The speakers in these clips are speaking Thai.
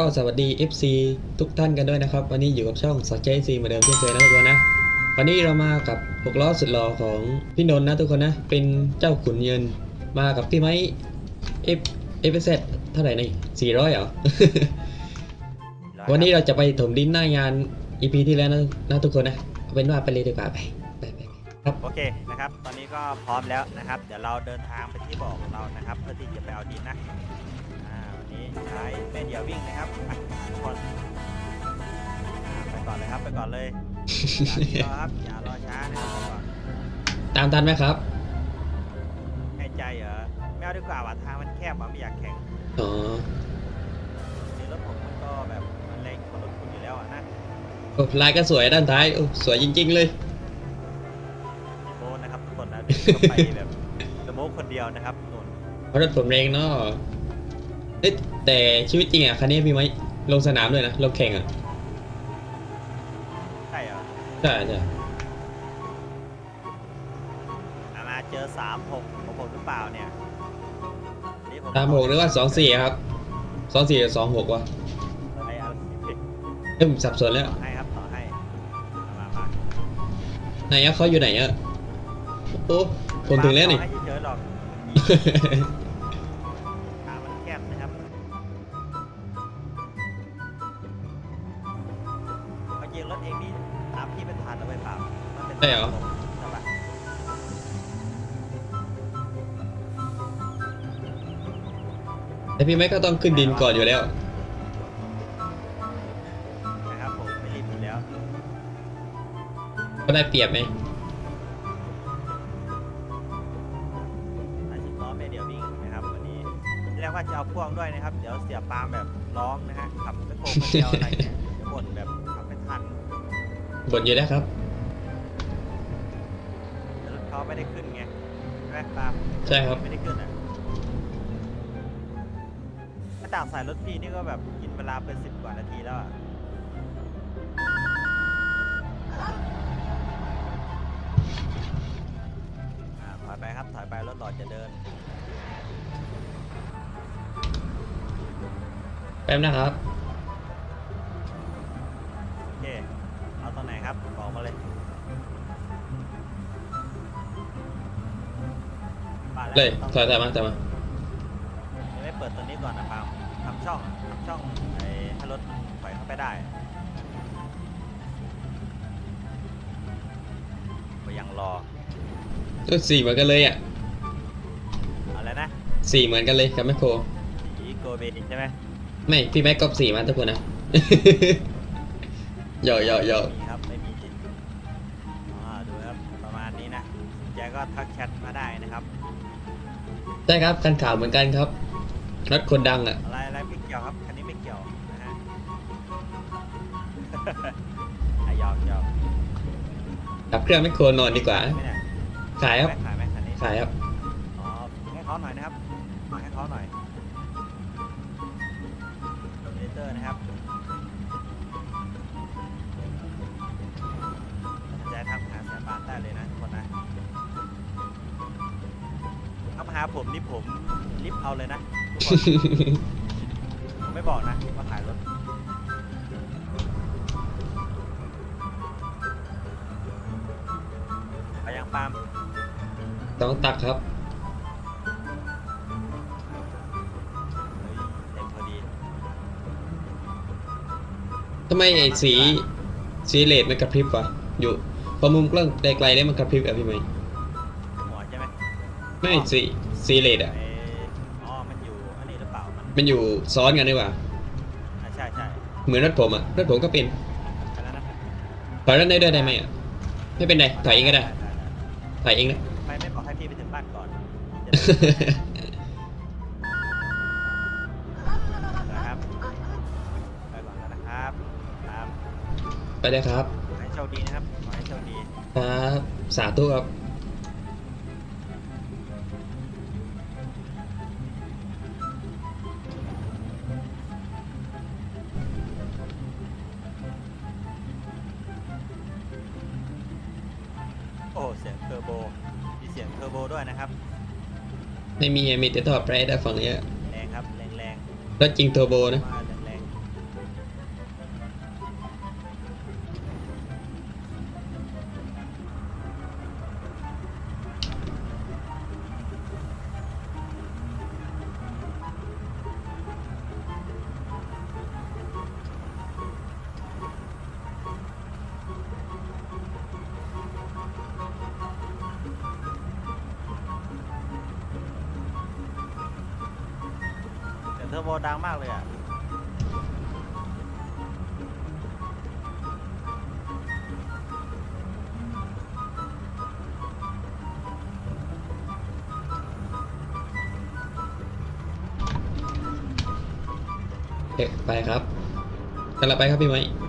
ก็สวัสดี FC ทุกท่านกันด้วยนะครับ วันนี้อยู่กับช่องสอดใจซีเหมือนเดิมเช่นเคยนะทุกคนนะ วันนี้เรามากับหกล้อสุดหล่อของพี่นนท์นะทุกคนนะ เป็นเจ้าขุนเงิน มากับพี่ไม้ F F Z เท่าไหร่นี่สี่ร้อยเหรอ วันนี้เราจะไปถมดินหน้างาน EP ที่แล้วนะนะทุกคนนะเป็นว่าไปเลยดีกว่าไปไปไปครับโอเคนะครับ ตอนนี้ก็พร้อมแล้วนะครับ เดี๋ยวเราเดินทางไปที่บ่อของเรานะครับ เพื่อที่จะไปเอาดินนะ ใช้แม่เดียววิ่งนะครับไปทุกคนอ่าไปก่อนเลยครับไปก่อนเลยอย่ารอครับอย่ารอช้านะครับไปก่อนตามทันไหมครับ ให้ใจเหรอไม่เอาดีกว่าว่าทางมันแคบอะไม่อยากแข่งอ๋อจริงๆรถผมมันก็แบบมันแรงกว่ารถคุณอยู่แล้วอะนะโอ้ลายก็สวยด้านท้ายโอ้สวยจริง ๆ เลยมีโบนนะครับทุกคนนะเดี๋ยวก็ไปแบบสโมกคนเดียวนะครับนุ่นเพราะรถผมแรงเนาะ เอ๊ะแต่ชีวิตจริงอะคันนี้พี่ไม้ลงสนามด้วยนะลงแข่งอะใช่เหรอใช่ใช่อ่ามาเจอสามหกของผมหรือเปล่าเนี่ยนี่ผมตามหกหรือว่าสองสี่ครับสองสี่หรือสองหกวะอะไรอะไรผิดเอ้ยผมสับสนแล้วต่อให้ครับต่อให้มามาไหนอะเขาอยู่ไหนอะโอ้ผมถึงแล้วนี่ ต่อให้เฉยๆหรอก เอาจริงรถเองนี่ตามพี่เป็นทันเอาไว้เปล่ามันเป็นใช่เหรอ ใช่ปะแต่พี่ไม้ก็ต้องขึ้นดินก่อนอยู่แล้ว นะครับผมไม่รีบอยู่แล้ว ก็ได้เปรียบไหมอาชิล้อเมเดียววิ่งนะครับวันนี้เรียกว่าจะเอาพ่วงด้วยนะครับ เดี๋ยวเสียปาล์มแบบร้องนะฮะขับไปโค้งคนเดียวอะไรเนี่ย บ่นอยู่แล้วครับ แต่รถเขาไม่ได้ขึ้นไงใช่ไหมปาล์มใช่ครับ ไม่ได้ขึ้นอะถ้าจากสายรถพี่นี่ก็แบบกินเวลาเป็นสิบกว่านาทีแล้วอะอ่าถอยไปครับถอยไปรถหลอดจะเดิน แป๊บนะครับ เลยต้องถอยถอยมาถอยมายังไม่เปิดตัวนี้ก่อนนะปาล์มทำช่องทำช่องไอ้ให้รถถอยเข้าไปได้ก็ยังรอก็สี่เหมือนกันเลยอะอะไรนะสี่เหมือนกันเลยกับแมคโครสีโกเบนใช่ไหมไม่พี่ไม้ก๊อปสี่มาทุกคนนะ หยอกหยอกหยอก มีครับไม่มีจริงอ๋อดูครับประมาณนี้นะสน ใจก็ทักแชทมาได้นะครับ ได้ครับคันข่าวเหมือนกันครับรถคนดังอะ อะไรอะไรไม่เกี่ยวครับคันนี้ไม่เกี่ยวนะฮะอะหยอกหยอกดับเครื่องแมคโครนอนดีกว่า ไม่เนี่ยขายครับ ขายไหมคันนี้ขายครับ อ๋อให้เขาหน่อยนะครับามาหาผมนี่ผมรีบเอาเลยนะทุกคนผมไม่บอกนะว่าขายรถไปยังปาล์มต้องตักครับ เฮ้ยเต็มพอดีทำไมไอ้สีสีเลดมันกระพริบวะ อยู่พอมุมกล้องไกลๆแล้วมันกระพริบอะพี่ไหมหัวใช่ไหมไม่สี สีเลดอะไอ้อ๋อ มันอยู่อันนี้หรือเปล่า มันมันอยู่ซ้อนกันดีกว่า อะใช่ใช่เหมือนรถผมอะรถผมก็เป็นอันนั้นนะถอยรถได้ด้วยได้ไหมอะไม่เป็นไร ถอยเองก็ได้ได้ ถอยเองนะ ไม่ไม่บอกให้พี่ไปถึงบ้านก่อนนะครับไปก่อนแล้วนะครับครับ ไปเลยครับ ขอให้โชคดีนะครับ ขอให้โชคดี ครับ สาธุครับ โบ มีเสียงเทอร์โบด้วยนะครับไม่มีอะมีแต่ท่อแปรได้ฝั่งเนี้ยแรงครับแรงแรงรถจริงเทอร์โบนะว่า โวดังมากเลยอะเอ๊ะไปครับกำลังไปครับพี่ไม้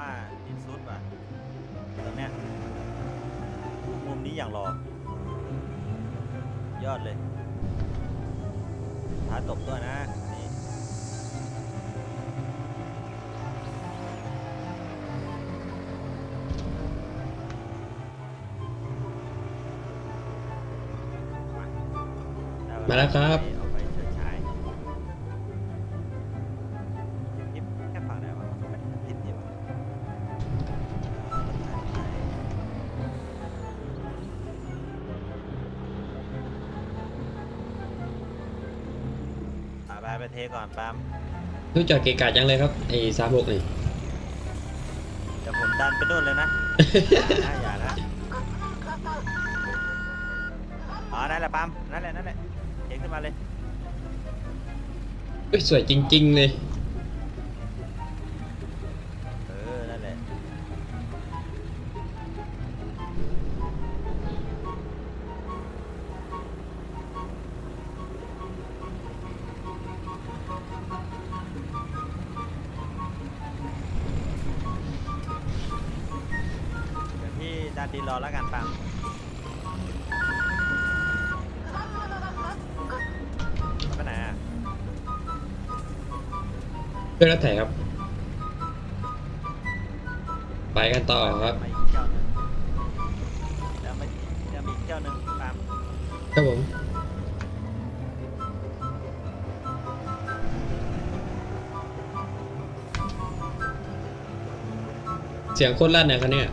ว่าดินซุดว่ะตรงเนี้ยมุมนี้อย่างรอยอดเลยท้าตบด้วยนะนี่มาแล้วครับ ไปไปเทก่อนปาล์มรู้จักเกะกะจังเลยครับไอ้สามหกนี่ เดี๋ยวผมดันไปนู่นเลยนะ อย่านะอย่านะอ๋อนั่นแหละปาล์มนั่นแหละนั่นแหละเทขึ้นมาเลย เอ้ยสวยจริง ๆ เลย ยวพี่ดันดีรอแล้วกันปังไปไหนอะเพื่อนรถไถครับ ไปกันต่อครับมาอีกเจ้าหนึ่งเดี๋ยวมาเดี๋ยวมีอีกเจ้าหนึ่งปังครับผมเสียงโคตรลั่นนะครับเนี่ย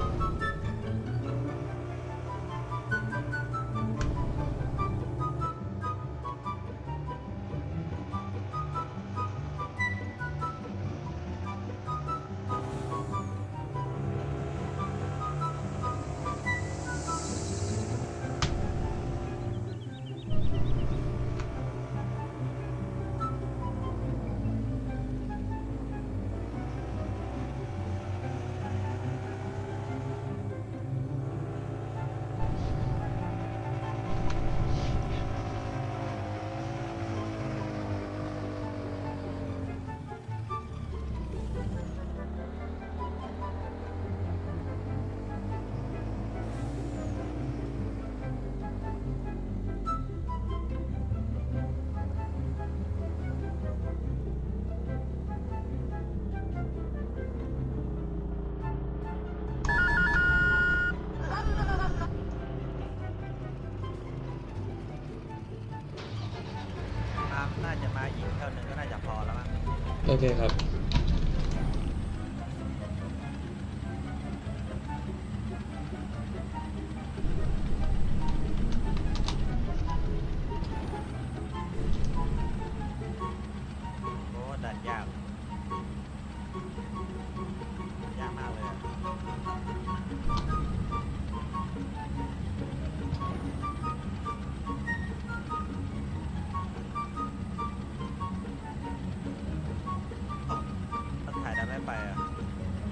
เคครับ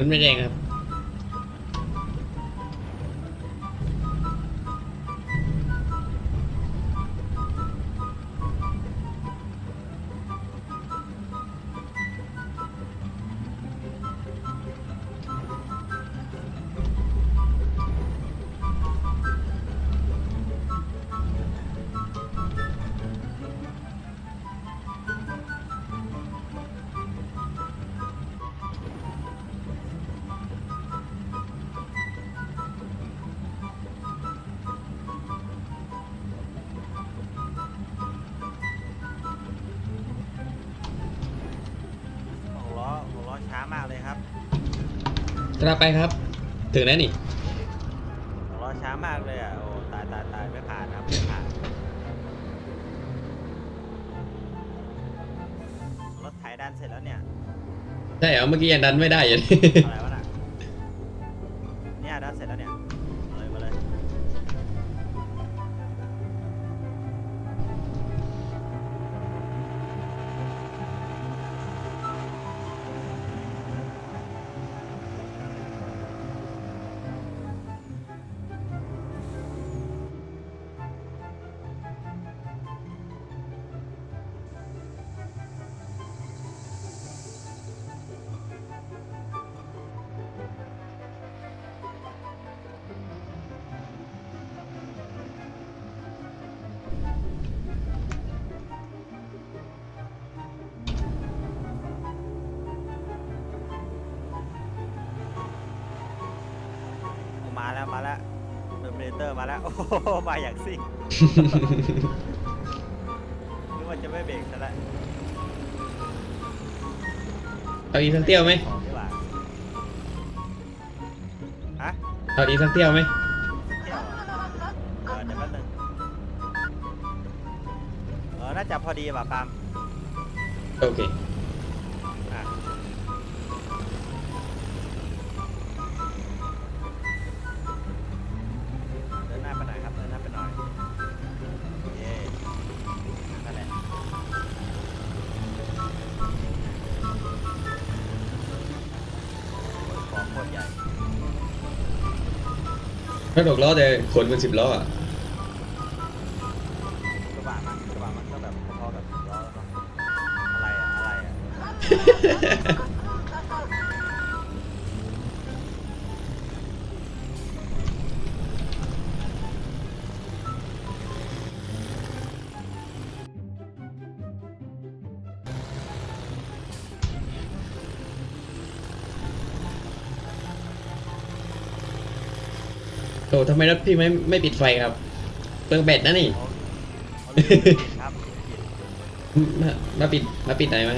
มันไม่ได้ครับ กลับไปครับ ถึงแล้วนี่ของเราช้ามากเลยอะ โอ้ตายตายตายไม่ผ่านนะครับไม่ผ่าน รถไถดันเสร็จแล้วเนี่ย ใช่เหรอเมื่อกี้ยังดันไม่ได้อยู่ อะไรวะ เตอร์มาแล้วโอ้โหมาอย่างซิ่งนึกว่าจะไม่เบรกซะแล้วเอาอีกสักเที่ยวไหมของดีกว่าฮะเอาอีกสักเที่ยวไหมเที่ยวเหรอเออเดี๋ยวแป๊บนึงเออน่าจะพอดีป่ะปาล์มโอเค รถหกล้อแต่ขนเป็นสิบล้ออะกระบะมันกระบะมันก็แบบพอๆกับสิบล้อแล้วเนาะอะไรอะอะไรอะ อ้ทำไมรถพี่ไม่ไม่ปิดไฟครับเปลืองแบตนะนี่โอ้เลืมปิดครับมามาปิดมาปิดไหนมา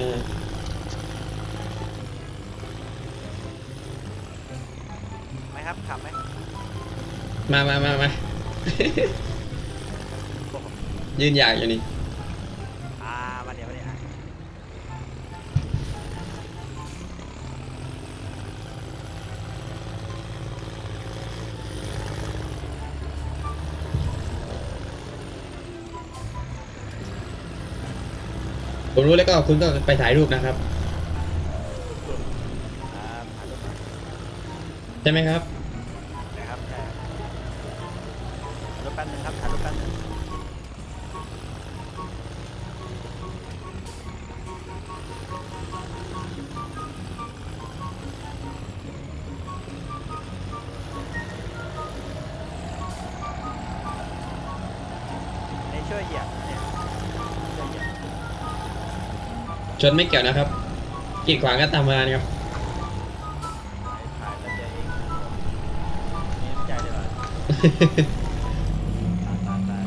ไหมครับขับไหมมามามามา ยืนอยากอยู่นี่ รู้แล้วก็คุณก็ไปถ่ายรูปนะครับอ่าถ่ายรูปหน่อยใช่ไหมครับ นะครับใช่ถ่ายรูปแป๊บนึงครับถ่ายรูปแป๊บนึง นไม่เกี่ยวนะครับกีดขวางก็ตามมานะครับแตายตายตาย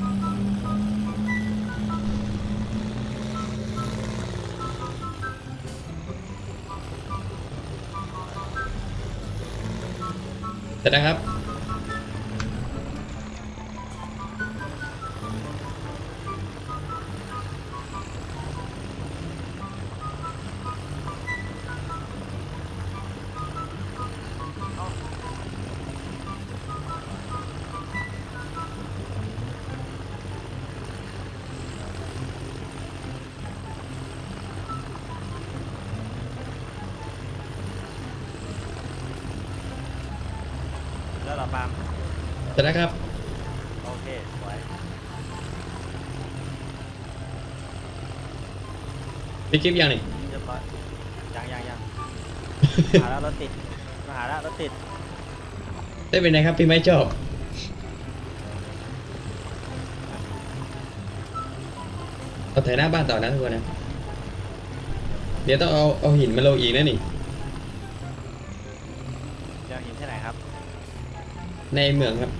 เสร็จนะครับ ร็จนะครับ โอเคสวยมีคลิปยังนี่เรียบร้อยยังยังยังหาแล้วรถติดมาหาแล้วรถติดได้เป็นไงครับพี่ไม่ชอบเอาถ่ายหน้าบ้านต่อนะทุกคนนะ เดี๋ยวต้องเอาเอาหินมาลงอีกนะนี่เดี๋ยวหินที่ไหนครับ ในเมืองครับ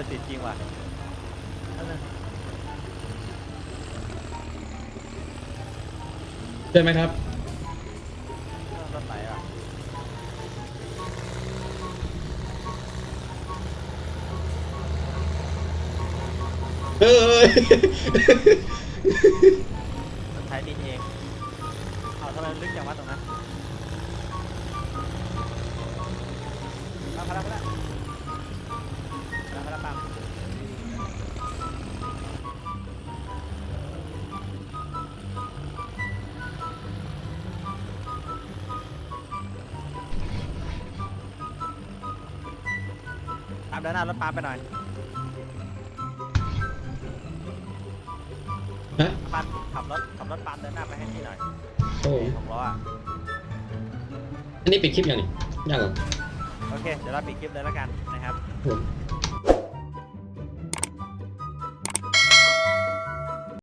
โอ้ยติดจริงว่ะนั่นน่ะใช่ไหมครับเออรถไหลอะเอ้ยมันใช้ดินเองเอาทำไมมันลึกจังวะตรงนั้น เดินหน้ารถปั๊มไปหน่อยฮะปั๊มขับรถขับรถปั๊มเดินหน้าไปให้ที่หน่อยโอ้ของล้ออะอันนี้ปิดคลิปยังนี่ยังเหรอโอเค เดี๋ยวเราปิดคลิปเลยแล้วกันนะครับ ผม